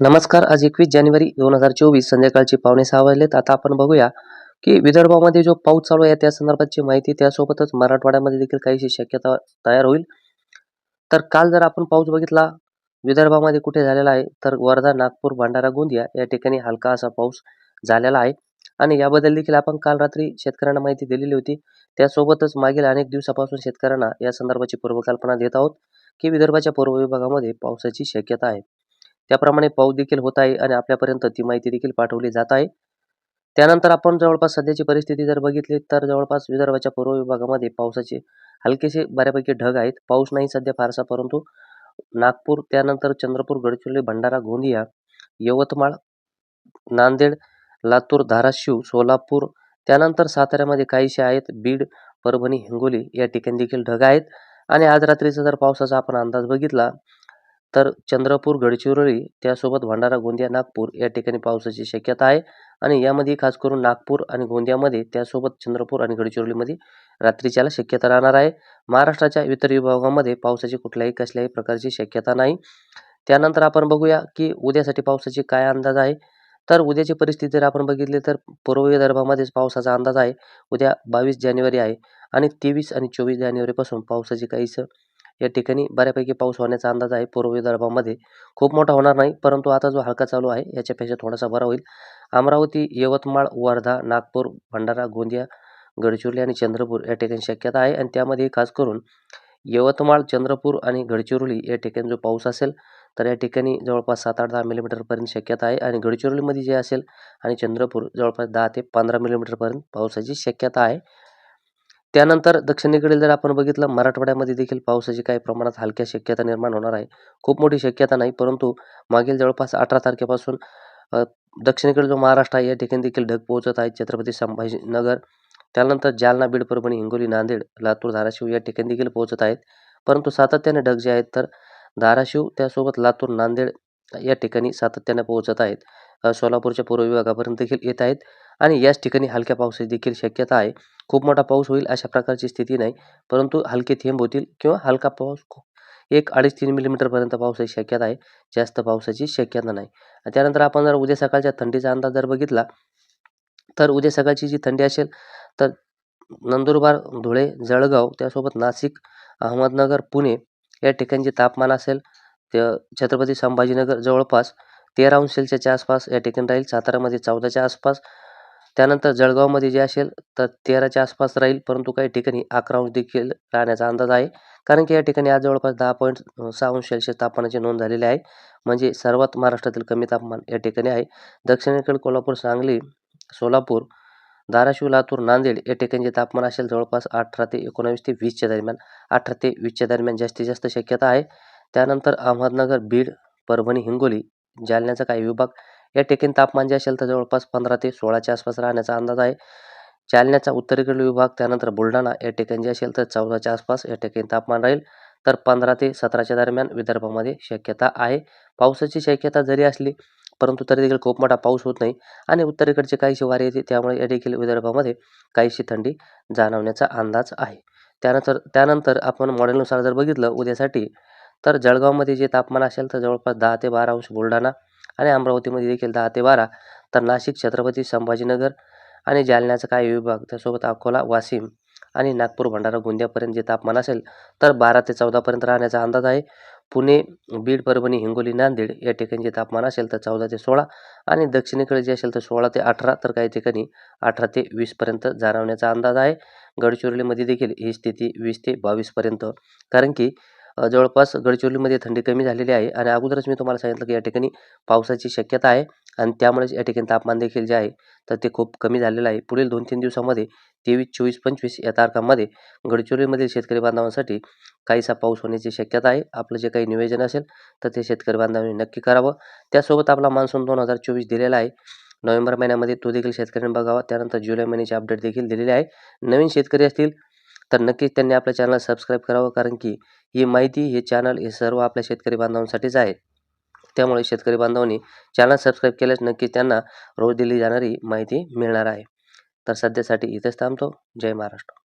नमस्कार आज एकवीस जानेवारी दोन हजार चोवीस संध्याकाळचे पावणे सहा वाजलेत. आता आपण बघूया की विदर्भामध्ये जो पाऊस चालू आहे त्या संदर्भातची माहिती त्यासोबतच मराठवाड्यामध्ये देखील काहीशी शक्यता तयार होईल. तर काल जर आपण पाऊस बघितला विदर्भामध्ये कुठे झालेला आहे तर वर्धा नागपूर भंडारा गोंदिया या ठिकाणी हलका असा पाऊस झालेला आहे. आणि याबद्दल देखील आपण काल रात्री शेतकऱ्यांना माहिती दिलेली होती. त्यासोबतच मागील अनेक दिवसापासून शेतकऱ्यांना या संदर्भाची पूर्वकल्पना देत आहोत की विदर्भाच्या पूर्व विभागामध्ये पावसाची शक्यता आहे. त्याप्रमाणे पाऊस देखील होत आहे आणि आपल्यापर्यंत ती माहिती देखील पाठवली जात आहे. त्यानंतर आपण जवळपास सध्याची परिस्थिती जर बघितली तर जवळपास विदर्भाच्या पूर्व विभागामध्ये पावसाचे हलकेसे बऱ्यापैकी ढग आहेत. पाऊस नाही सध्या फारसा परंतु नागपूर त्यानंतर चंद्रपूर गडचिरोली भंडारा गोंदिया यवतमाळ नांदेड लातूर धाराशिव सोलापूर त्यानंतर साताऱ्यामध्ये काहीसे आहेत. बीड परभणी हिंगोली या ठिकाणी देखील ढग आहेत. आणि आज रात्रीचा जर पावसाचा आपण अंदाज बघितला तर चंद्रपूर गडचिरोली त्यासोबत भंडारा गोंदिया नागपूर या ठिकाणी पावसाची शक्यता आहे. आणि यामध्ये खास करून नागपूर आणि गोंदियामध्ये त्यासोबत चंद्रपूर आणि गडचिरोलीमध्ये रात्रीच्याला शक्यता राहणार आहे. महाराष्ट्राच्या इतर विभागामध्ये पावसाची कुठल्याही कसल्याही प्रकारची शक्यता नाही. त्यानंतर आपण बघूया की उद्यासाठी पावसाची काय अंदाज आहे? तर उद्याची परिस्थिती जर आपण बघितली तर पूर्व विदर्भामध्येच पावसाचा अंदाज आहे. उद्या बावीस जानेवारी आहे आणि तेवीस आणि चोवीस जानेवारीपासून पावसाची काहीसं या ठिकाणी बऱ्यापैकी पाऊस होण्याचा अंदाज आहे. पूर्व विदर्भामध्ये खूप मोठा होणार नाही परंतु आता जो हलका चालू आहे याच्यापेक्षा थोडासा बरा होईल. अमरावती यवतमाळ वर्धा नागपूर भंडारा गोंदिया गडचिरोली आणि चंद्रपूर या ठिकाणी शक्यता आहे. आणि त्यामध्ये खास करून यवतमाळ चंद्रपूर आणि गडचिरोली या ठिकाणी जो पाऊस असेल तर या ठिकाणी जवळपास सात आठ दहा मिलीमीटरपर्यंत शक्यता आहे. आणि गडचिरोलीमध्ये जे असेल आणि चंद्रपूर जवळपास दहा ते पंधरा मिलीमीटरपर्यंत पावसाची शक्यता आहे. त्यानंतर दक्षिणेकडील जर आपण बघितलं मराठवाड्यामध्ये देखील पावसाची काही प्रमाणात हलक्या शक्यता निर्माण होणार आहे. खूप मोठी शक्यता नाही परंतु मागील जवळपास अठरा तारखेपासून दक्षिणेकडील जो महाराष्ट्र आहे या ठिकाणी देखील ढग पोहोचत आहेत. छत्रपती संभाजीनगर त्यानंतर जालना बीड परभणी हिंगोली नांदेड लातूर धाराशिव या ठिकाणी देखील पोहोचत आहेत. परंतु सातत्याने ढग जे आहेत तर धाराशिव त्यासोबत लातूर नांदेड या ठिकाणी सातत्याने पोहोचत आहेत. सोलापूरच्या पूर्व विभागापर्यंत देखील येत आहेत. आणि याच ठिकाणी हलक्या पावसाची देखील शक्यता आहे. खूप मोठा पाऊस होईल अशा प्रकारची स्थिती नाही. परंतु हलके थेंब होतील किंवा हलका पाऊस एक अडीच तीन मिलीमीटरपर्यंत पावसाची शक्यता आहे. जास्त पावसाची शक्यता नाही. त्यानंतर आपण जर उद्या सकाळच्या थंडीचा अंदाज जर बघितला तर उद्या सकाळची जी थंडी असेल तर नंदुरबार धुळे जळगाव त्यासोबत नाशिक अहमदनगर पुणे या ठिकाणचे तापमान असेल ते छत्रपती संभाजीनगर जवळपास तेरा अंश सेल्सिअसच्या आसपास या ठिकाणी राहील सातारामध्ये चौदाच्या आसपास. त्यानंतर जळगावमध्ये जे असेल तर तेराच्या आसपास राहील परंतु काही ठिकाणी अकरा अंश देखील राहण्याचा अंदाज आहे. कारण की या ठिकाणी आज जवळपास दहा पॉईंट सहा अंश सेल्सिअस तापमानाची नोंद झालेली आहे. म्हणजे सर्वात महाराष्ट्रातील कमी तापमान या ठिकाणी आहे. दक्षिणेकडे कोल्हापूर सांगली सोलापूर धाराशिव लातूर नांदेड या ठिकाणचे तापमान असेल जवळपास अठरा ते एकोणावीस ते वीसच्या दरम्यान. अठरा ते वीसच्या दरम्यान जास्तीत जास्त शक्यता आहे. त्यानंतर अहमदनगर बीड परभणी हिंगोली जालन्याचा काही विभाग या ठिकाणी तापमान जे असेल तर जवळपास पंधरा ते सोळाच्या आसपास राहण्याचा अंदाज आहे. जालन्याचा उत्तरेकडील विभाग त्यानंतर बुलढाणा या ठिकाणी जे असेल तर चौदाच्या आसपास या ठिकाणी तापमान राहील. तर पंधरा ते सतराच्या दरम्यान विदर्भामध्ये शक्यता आहे. पावसाची शक्यता जरी असली परंतु तरी देखील खूप मोठा पाऊस होत नाही आणि उत्तरेकडचे काहीशी वारे येते त्यामुळे या देखील विदर्भामध्ये काहीशी थंडी जाणवण्याचा अंदाज आहे. त्यानंतर त्यानंतर आपण मॉडेलनुसार जर बघितलं उद्यासाठी तर जळगावमध्ये जे तापमान असेल तर जवळपास दहा ते बारा अंश बुलढाणा आणि अमरावतीमध्ये देखील दहा ते बारा तर नाशिक छत्रपती संभाजीनगर आणि जालन्याचा काही विभाग त्यासोबत अकोला वाशिम आणि नागपूर भंडारा गोंदियापर्यंत जे तापमान असेल तर बारा ते चौदापर्यंत राहण्याचा अंदाज आहे. पुणे बीड परभणी हिंगोली नांदेड या ठिकाणी जे तापमान असेल तर चौदा ते सोळा आणि दक्षिणेकडे जे असेल तर सोळा ते अठरा तर काही ठिकाणी अठरा ते वीसपर्यंत जाणवण्याचा अंदाज आहे. गडचिरोलीमध्ये देखील ही स्थिती वीस ते बावीसपर्यंत कारण की जवळपास गडचिरोलीमध्ये थंडी कमी झालेली आहे आणि अगोदरच मी तुम्हाला सांगितलं की या ठिकाणी पावसाची शक्यता आहे आणि त्यामुळेच या ठिकाणी तापमान देखील जे आहे तर ते खूप कमी झालेलं आहे. पुढील दोन तीन दिवसामध्ये तेवीस चोवीस पंचवीस या तारखांमध्ये गडचिरोलीमधील शेतकरी बांधवांसाठी काहीसा पाऊस होण्याची शक्यता आहे. आपलं जे काही नियोजन असेल तर ते शेतकरी बांधवांनी नक्की करावं. त्यासोबत आपला मान्सून दोन हजार चोवीस दिलेला आहे. नोव्हेंबर महिन्यामध्ये तो देखील शेतकऱ्यांनी बघावा. त्यानंतर जुलै महिन्याचे अपडेट देखील दिलेले आहे. नवीन शेतकरी असतील तर नक्कीच त्यांनी आपल्या चॅनल सबस्क्राईब करावं कारण की ही माहिती हे चॅनल हे सर्व आपल्या शेतकरी बांधवांसाठीच आहे. त्यामुळे शेतकरी बांधवांनी चॅनल सबस्क्राईब केल्यास नक्कीच त्यांना रोज दिली जाणारी माहिती मिळणार आहे. तर सध्यासाठी इथेच थांबतो. जय महाराष्ट्र.